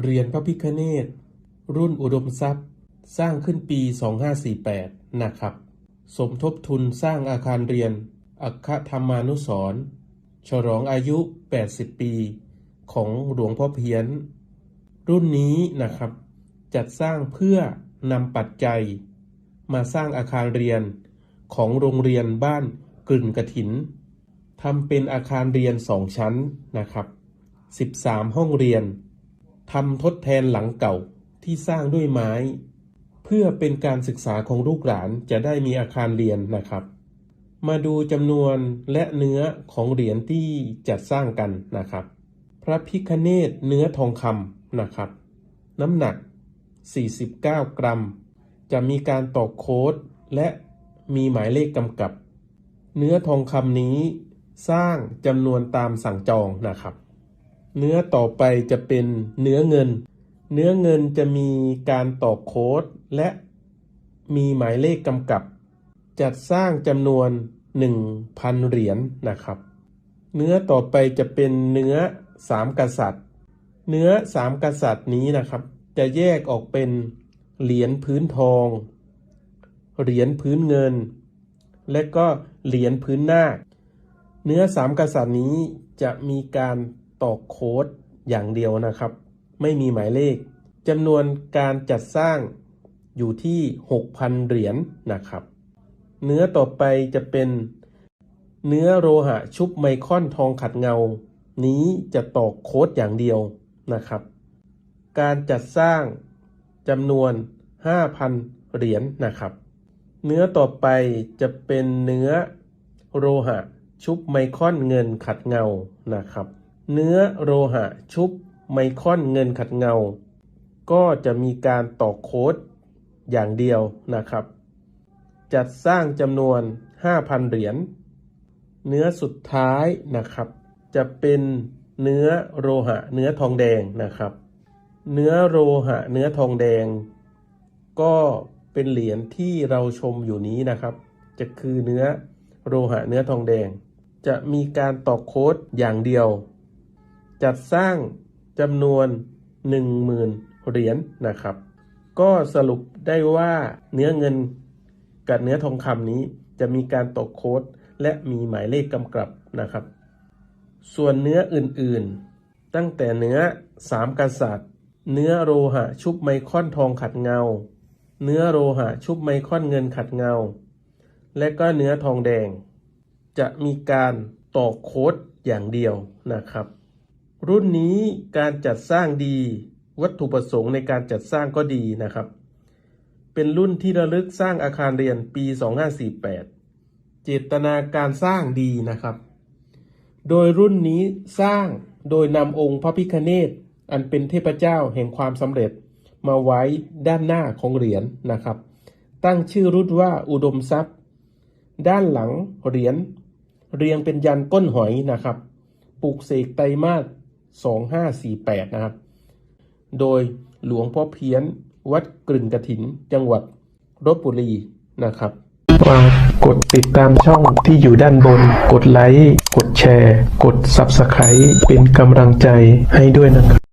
เหรียญพระพิฆเนศรุ่นอุดมทรัพย์ สร้างขึ้นปี 2548 นะครับ สมทบทุนสร้างอาคารเรียน อัคคธรรมานุสรฉลองอายุ 80 ปี ของหลวงพ่อเพี้ยน รุ่นนี้นะครับ จัดสร้างเพื่อนำปัจจัย มาสร้างอาคารเรียนของโรงเรียนบ้านกลึ่งกระถินทำเป็นอาคารเรียนสองชั้นนะครับ 13 ห้องเรียน ทำทดแทนหลังเก่าที่สร้างด้วยไม้ เพื่อเป็นการศึกษาของลูกหลานจะได้มีอาคารเรียนนะครับ มาดูจำนวนและเนื้อของเหรียญที่จัดสร้างกันนะครับ พระพิคเนตเนื้อทองคำนะครับ น้ำหนัก 49 กรัม จะมีการตอกโค้ดและมีหมายเลขกำกับ เนื้อทองคำนี้สร้างจำนวนตามสั่งจองนะครับ เนื้อต่อไปจะเป็นเนื้อเงิน เนื้อเงินจะมีการตอกโค้ดและมีหมายเลขกำกับ จัดสร้างจำนวน 1,000 เหรียญนะครับ เนื้อต่อไปจะเป็นเนื้อสามกษัตริย์ เนื้อสามกษัตริย์นี้นะครับ จะแยกออกเป็นเหรียญพื้นทอง เหรียญพื้นเงิน และก็เหรียญพื้นนาคเนื้อสามกษัตริย์นี้จะมีการ ตอกโค้ดอย่างเดียวนะครับ ไม่มีหมายเลขจำนวนการจัดสร้างอยู่ที่ 6,000 เหรียญนะครับ เนื้อต่อไปจะเป็นเนื้อโลหะชุบไมคอนทองขัดเงา นี้จะตอกโค้ดอย่างเดียวนะครับ การจัดสร้างจำนวน 5,000 เหรียญนะครับ เนื้อต่อไปจะเป็นเนื้อโลหะชุบไมคอนเงินขัดเงานะครับ เนื้อโลหะชุบไมคอนเงินขัดเงา ก็จะมีการต่อโค้ดอย่างเดียวนะครับ จัดสร้างจำนวน 5,000 เหรียญ เนื้อสุดท้ายนะครับ จะเป็นเนื้อโลหะเนื้อทองแดงนะครับ เนื้อโลหะเนื้อทองแดง ก็เป็นเหรียญที่เราชมอยู่นี้นะครับ จะคือเนื้อโลหะเนื้อทองแดง จะมีการตอกโค้ดอย่างเดียว จัดสร้างจำนวน 10,000 เหรียญนะครับ ก็สรุปได้ว่าเนื้อเงินกับเนื้อทองคำนี้จะมีการตอกโค้ดและมีหมายเลขกำกับนะครับ ส่วนเนื้ออื่นๆ ตั้งแต่เนื้อสามกษัตริย์ เนื้อโลหะชุบไมคอนทองขัดเงา เนื้อโลหะชุบไมคอนเงินขัดเงา และก็เนื้อทองแดง จะมีการตอกโค้ดอย่างเดียวนะครับ รุ่นนี้การจัดสร้างดีวัตถุประสงค์ในการจัดสร้างก็ดีนะครับ เป็นรุ่นที่ระลึกสร้างอาคารเรียนปี 2548 เจตนาการสร้างดีนะครับ โดยรุ่นนี้สร้างโดยนำองค์พระพิคเนตอันเป็นเทพเจ้าแห่งความสำเร็จมาไว้ด้านหน้าของเหรียญนะครับ ตั้งชื่อรุ่นว่าอุดมทรัพย์ ด้านหลังเหรียญเรียงเป็นยันก้นหอยนะครับ ปลูกเสกไตรมาส 2548 นะครับ โดยหลวงพ่อเพี้ยนวัดกลึงกระถิน จังหวัดลบบุรีนะครับฝากกดติดตามช่องที่อยู่ด้านบน กดไลค์ กดแชร์ กด Subscribe เป็นกำลังใจให้ด้วยนะครับ